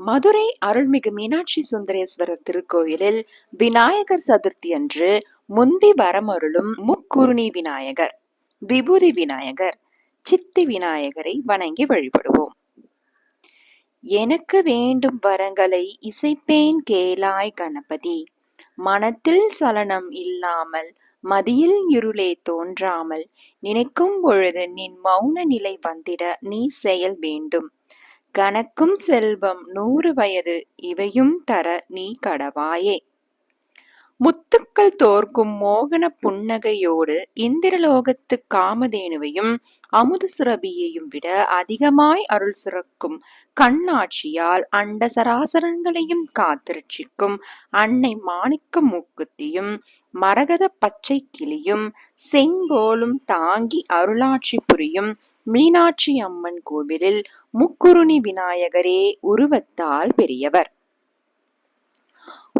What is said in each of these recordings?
மதுரை அருள்மிகு மீனாட்சி சுந்தரேஸ்வரர் திருக்கோயிலில் விநாயகர் சதுர்த்தி அன்று முந்தி வரமருளும் முக்குருணி விநாயகர் விபூதி விநாயகர் சித்தி விநாயகரை வணங்கி வழிபடுவோம். எனக்கு வேண்டும் வரங்களை இசைப்பேன் கேளாய் கணபதி. மனத்தில் சலனம் இல்லாமல் மதியில் இருளே தோன்றாமல் நினைக்கும் பொழுது நின் மௌன நிலை வந்திட நீ செயல் வேண்டும். கணக்கும் செல்வம் நூறு வயது இவையும் தர நீ கடவாயே. முத்துக்கள் தோற்கும் மோகன புன்னகையோடு இந்திரலோகத்து காமதேனுவையும் அமுது சுரபியையும் விட அதிகமாய் அருள் சுரக்கும் கண்ணாட்சியால் அண்ட சராசரங்களையும் காத்திருச்சிக்கும் அன்னை மாணிக்க மூக்குத்தியும் மரகத பச்சை கிளியும் செங்கோலும் தாங்கி அருளாட்சி புரியும் மீனாட்சி அம்மன் கோவிலில் முக்குருணி விநாயகரே உருவத்தால் பெரியவர்.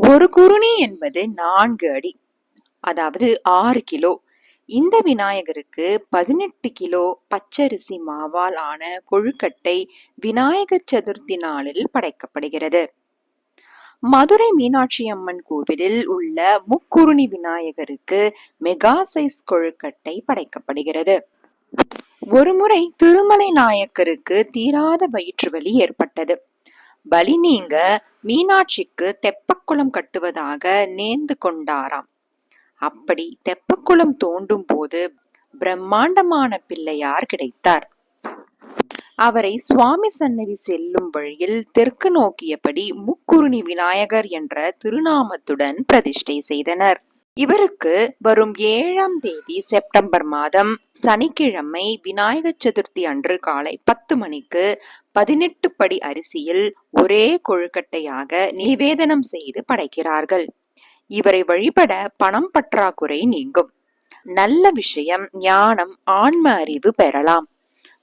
ஒரு குருணி என்பது நான்கு அடி அதாவது ஆறு கிலோ. இந்த விநாயகருக்கு பதினெட்டு கிலோ பச்சரிசி மாவால் ஆன கொழுக்கட்டை விநாயகர் சதுர்த்தி நாளில் படைக்கப்படுகிறது. மதுரை மீனாட்சி அம்மன் கோவிலில் உள்ள முக்குருணி விநாயகருக்கு மெகா சைஸ் கொழுக்கட்டை படைக்கப்படுகிறது. ஒருமுறை திருமலை நாயக்கருக்கு தீராத வயிற்று வலி ஏற்பட்டது. வலி நீங்க மீனாட்சிக்கு தெப்பக்குளம் கட்டுவதாக நேர்ந்து கொண்டாராம். அப்படி தெப்பக்குளம் தோண்டும் போது பிரம்மாண்டமான பிள்ளையார் கிடைத்தார். அவரை சுவாமி சன்னதி செல்லும் வழியில் தெற்கு நோக்கியபடி முக்குருணி விநாயகர் என்ற திருநாமத்துடன் பிரதிஷ்டை செய்தனர். இவருக்கு வரும் ஏழாம் தேதி செப்டம்பர் மாதம் சனிக்கிழமை விநாயகர் சதுர்த்தி அன்று காலை பத்து மணிக்கு பதினெட்டு படி அரிசியில் ஒரே கொழுக்கட்டையாக நிவேதனம் செய்து படைக்கிறார்கள். இவரை வழிபட பணம் பற்றாக்குறை நீங்கும். நல்ல விஷயம் ஞானம் ஆன்ம அறிவு பெறலாம்.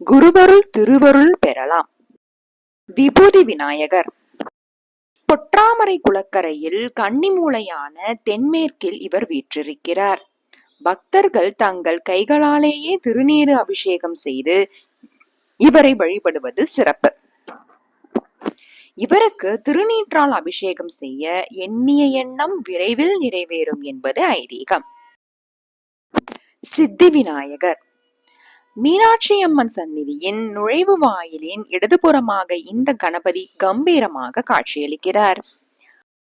குருவருள் திருவருள் பெறலாம். விபூதி விநாயகர். பொற்றாமரை குளக்கரையில் கன்னிமூலையான தென்மேற்கில் இவர் வீற்றிருக்கிறார். பக்தர்கள் தங்கள் கைகளாலேயே திருநீரு அபிஷேகம் செய்து இவரை வழிபடுவது சிறப்பு. இவருக்கு திருநீற்றால் அபிஷேகம் செய்ய எண்ணிய எண்ணம் விரைவில் நிறைவேறும் என்பது ஐதீகம். சித்தி விநாயகர். மீனாட்சி அம்மன் சந்நிதியின் நுழைவு வாயிலின் இடதுபுறமாக இந்த கணபதி கம்பீரமாக காட்சியளிக்கிறார்.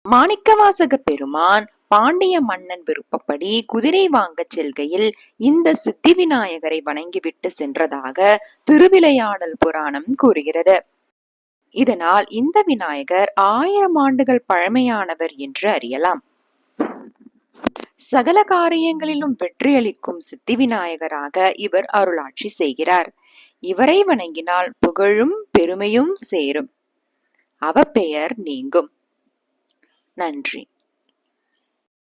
மாணிக்கவாசக பெருமான் பாண்டிய மன்னன் விருப்பப்படி குதிரை வாங்கச் செல்கையில் இந்த சித்தி விநாயகரை வணங்கிவிட்டு சென்றதாக திருவிளையாடல் புராணம் கூறுகிறது. இதனால் இந்த விநாயகர் ஆயிரம் ஆண்டுகள் பழமையானவர் என்று அறியலாம். சகல காரியங்களிலும் வெற்றியளிக்கும் சித்தி விநாயகராக இவர் அருளாட்சி செய்கிறார். இவரை வணங்கினால் புகழும் பெருமையும் சேரும். அவ பெயர் நீங்கும். நன்றி.